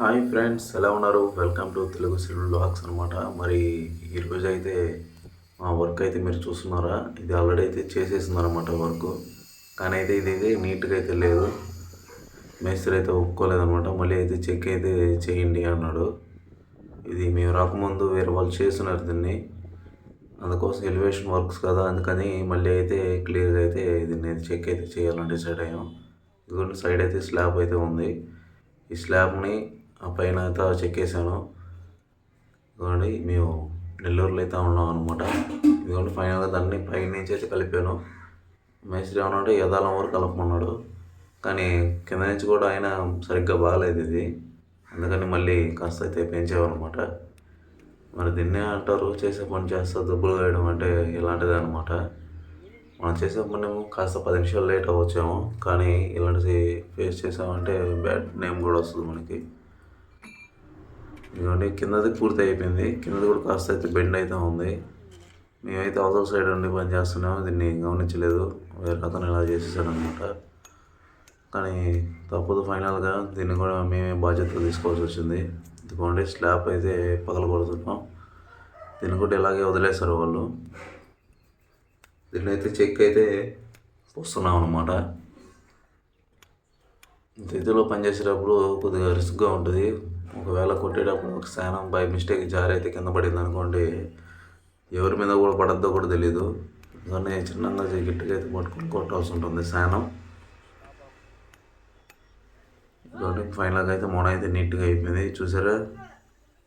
Hi friends ఎలా ఉన్నారు? Welcome to Telugu civil blogs అనమాట మరి ఈరోజు అయితే మా వర్క్ అయితే మీరు చూస్తున్నారా? ఇది ఆల్రెడీ అయితే చేసేసిందనమాట వర్క్. కానీ అయితే ఇది అయితే నీట్గా అయితే లేదు. మేస్త్రి అయితే ఒప్పుకోలేదనమాట మళ్ళీ అయితే చెక్ అయితే చేయండి అన్నాడు. ఇది మేము రాకముందు వేరే వాళ్ళు చేస్తున్నారు దీన్ని. అందుకోసం ఎలివేషన్ వర్క్స్ కదా అందుకని మళ్ళీ అయితే క్లియర్గా అయితే దీన్ని చెక్ అయితే చేయాలని డిసైడ్ అయ్యాం. ఇదిగోండి సైడ్ అయితే స్లాబ్ అయితే ఉంది. ఈ స్లాబ్ని ఆ పైన అయితే చెక్కేసాను ఇదిగోండి మేము నెల్లూరులో అయితే ఉన్నాం అనమాట ఇదిగోండి ఫైనల్గా దాన్ని పైన నుంచి అయితే కలిపాను. మేస్త్రి ఏమన్నాడు యథాలం వరకు కలపమన్నాడు. కానీ కింద నుంచి కూడా ఆయన సరిగ్గా బాగాలేదు ఇది. అందుకని మళ్ళీ కాస్త అయితే పెంచామన్నమాట. మరి దీన్నే అంటారు చేసే పని చేస్తా దుబ్బులు వేయడం అంటే ఇలాంటిదే అనమాట మనం చేసే పని కాస్త పది నిమిషాలు లేట్ అవ్వచ్చేమో. కానీ ఇలాంటిది ఫేస్ చేసామంటే బ్యాడ్ నేమ్ కూడా వస్తుంది మనకి. ఇదిగోండి కిందది పూర్తి అయిపోయింది కిందది కూడా కాస్త అయితే బెండ్ అయితే ఉంది. మేమైతే అవతల సైడ్ ఉండి పని చేస్తున్నాము దీన్ని గమనించలేదు. వేరే అతను ఇలా చేసేసాడనమాట. కానీ తప్పదు ఫైనల్గా. దీన్ని కూడా మేమే బాధ్యత తీసుకోవాల్సి వచ్చింది. ఇదిగోండి స్లాబ్ అయితే పగలగొడుతున్నాం. దీన్ని కూడా ఇలాగే వదిలేస్తారు వాళ్ళు. దీన్ని అయితే చెక్ అయితే వస్తున్నాం అనమాట ఇదిలో పనిచేసేటప్పుడు కొద్దిగా రిస్క్గా ఉంటుంది. ఒకవేళ కొట్టేటప్పుడు ఒక శానం బై మిస్టేక్ జారి అయితే కింద పడింది అనుకోండి ఎవరి మీద కూడా పడద్దో కూడా తెలియదు దాన్ని చిన్నగా గట్టిగా అయితే పట్టుకొని కొట్టాల్సి ఉంటుంది శానం ఇంకోటి ఫైనల్గా అయితే మొన అయితే నీట్గా అయిపోయింది. చూసారా?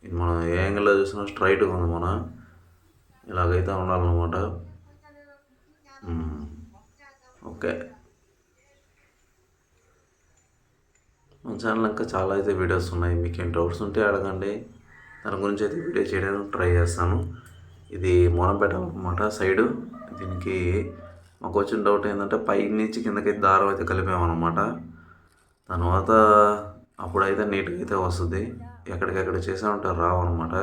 ఇది మనం ఏ యాంగిల్లో చూసినా స్ట్రైట్గా ఉంది మన. ఇలాగైతే ఉండాలన్నమాట. ఓకే. మన ఛానల్ ఇంకా చాలా అయితే వీడియోస్ ఉన్నాయి. మీకు ఏం డౌట్స్ ఉంటే అడగండి. దాని గురించి అయితే వీడియో చేయడానికి ట్రై చేస్తాను. ఇది మూనపేట అనమాట సైడు దీనికి మాకు వచ్చిన డౌట్ ఏంటంటే పై నుంచి కిందకి దారం అయితే కలిపామన్నమాట. తర్వాత అప్పుడైతే నీట్గా అయితే వస్తుంది. ఎక్కడికెక్కడ చేసామంటే రావు అనమాట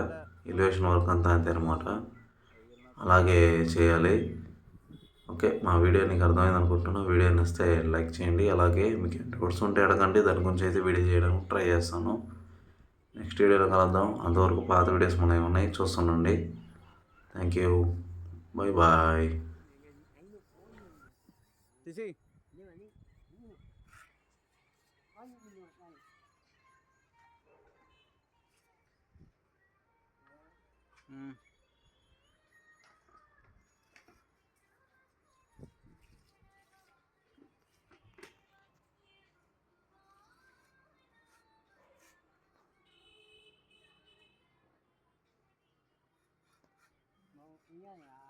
ఎలివేషన్ వర్క్ అంతా అంతే అనమాట అలాగే చేయాలి. ఓకే మా వీడియో నీకు అర్థమైంది అనుకుంటున్నా వీడియో నచ్చితే లైక్ చేయండి. అలాగే మీకు డౌట్స్ ఉంటే అడగండి దాని గురించి అయితే వీడియో చేయడానికి ట్రై చేస్తాను. నెక్స్ట్ వీడియోలో కలుద్దాం. అంతవరకు పాత వీడియోస్ మనవి ఉన్నాయి చూస్తుండండి. థ్యాంక్ యూ బాయ్ బాయ్ తీసి 经验呀、啊